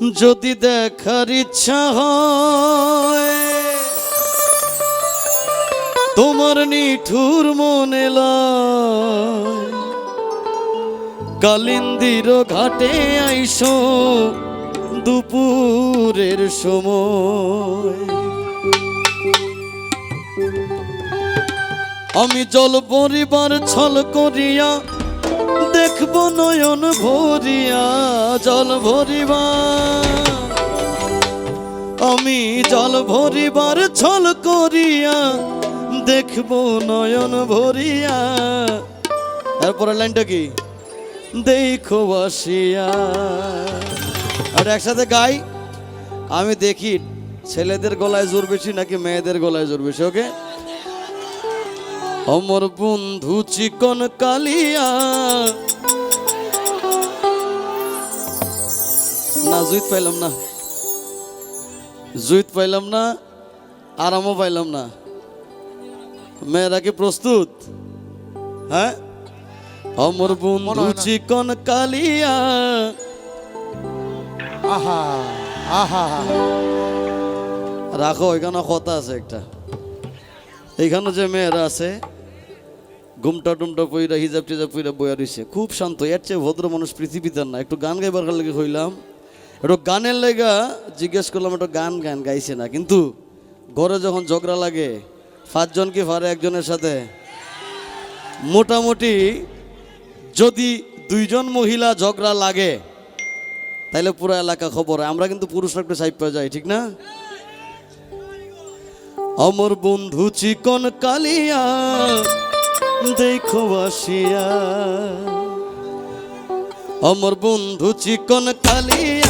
যদি দেখার ইচ্ছা হয়, তোমার নিঠুর মনে কালিন্দির ঘাটে আইসো দুপুরের সময়। আমি জল পরিবার ছল করিয়া দেখব নয়ন ভরিয়া, জল ভরিবা। আমি জল ভরিবার ছল করিয়া, দেখব নয়ন ভরিয়া। তারপরের লাইনটা কি? দেখো আসিয়া আর একসাথে গাই, আমি দেখি ছেলেদের গলায় জোর বেশি নাকি মেয়েদের গলায় জোর বেশি, ওকে? অমর বন্ধু চিকন কালিয়া জুইত পাইলাম না। জুইত পাইলাম না আরামও পাইলাম না। মেয়েরা কি প্রস্তুত? হ্যাঁ? অমর বন্ধু চিকন কালিয়া। আহা আহা রাখো এখানে কথা আছে একটা। এইখানে যে মেয়েরা আছে ঘুমটা টুমটা পইরা হিজাব টিজাব পইরা বইয়া রইছে। খুব শান্ত এর চেয়ে ভদ্র মানুষ পৃথিবীতে না। একটু গান গাইবার লেগে হইলাম একটু গানের লেগা জিজ্ঞেস করলাম, একটু গান গান গাইছে না, কিন্তু ঘরে যখন ঝগড়া লাগে, পাঁচজন কি পারে একজনের সাথে? মোটামুটি যদি দুইজন মহিলা ঝগড়া লাগে, তাইলে পুরো এলাকা খবর আমরা কিন্তু পুরুষরা একটু সাইড পাওয়া যায়, ঠিক না? অমর বন্ধু চিকন কালিয়া, দেখো আসিয়া। অমর বন্ধু চিকন কালিয়া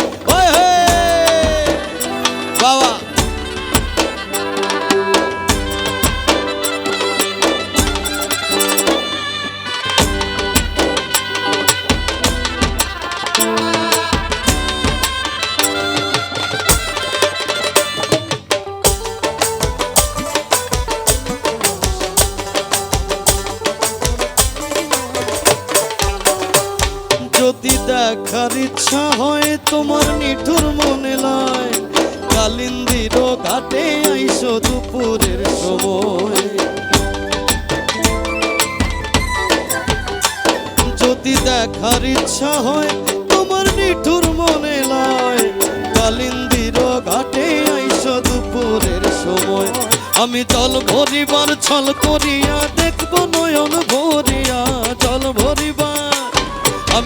ਓਏ ਹੋਏ। ਵਾਹ ਵਾਹ। দেখার ইচ্ছা হয়, তোমার নিঠুর মনে লয়। কালিন্দির ঘাটে আইসো দুপুরের সময়। যদি দেখার ইচ্ছা হয়, তোমার নিঠুর মনে লয়। কালিন্দির ঘাটে আইসো দুপুরের সময়। আমি জল ভরিবার ছল করিয়া দেখব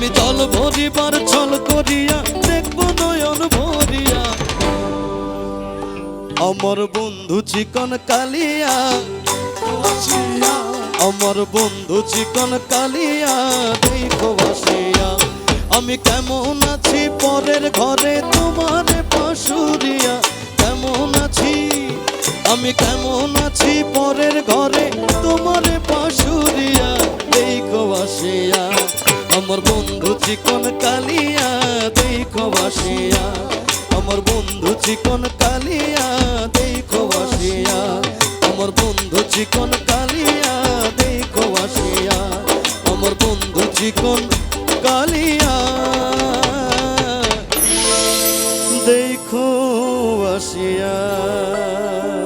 আমি জল ভরিবার ছল করিয়া দেখব নয়ন ভরিয়া। আমার বন্ধু চিকন কালিয়া। আমার বন্ধু চিকন কালিয়া দেখো বাসিয়া আমি কেমন আছি পরের ঘরে তোমার পাশুরিয়া। কেমন আছি? আমি কেমন আছি পরের ঘরে তোমার আমার বন্ধু চিকন কালিয়া, দেখো বাসিয়া। আমার বন্ধু চিকন কালিয়া, দেখো বাসিয়া। আমার বন্ধু চিকন কালিয়া, দেখো আসিয়া আমার বন্ধু চিকন কালিয়া। দেখো আসিয়া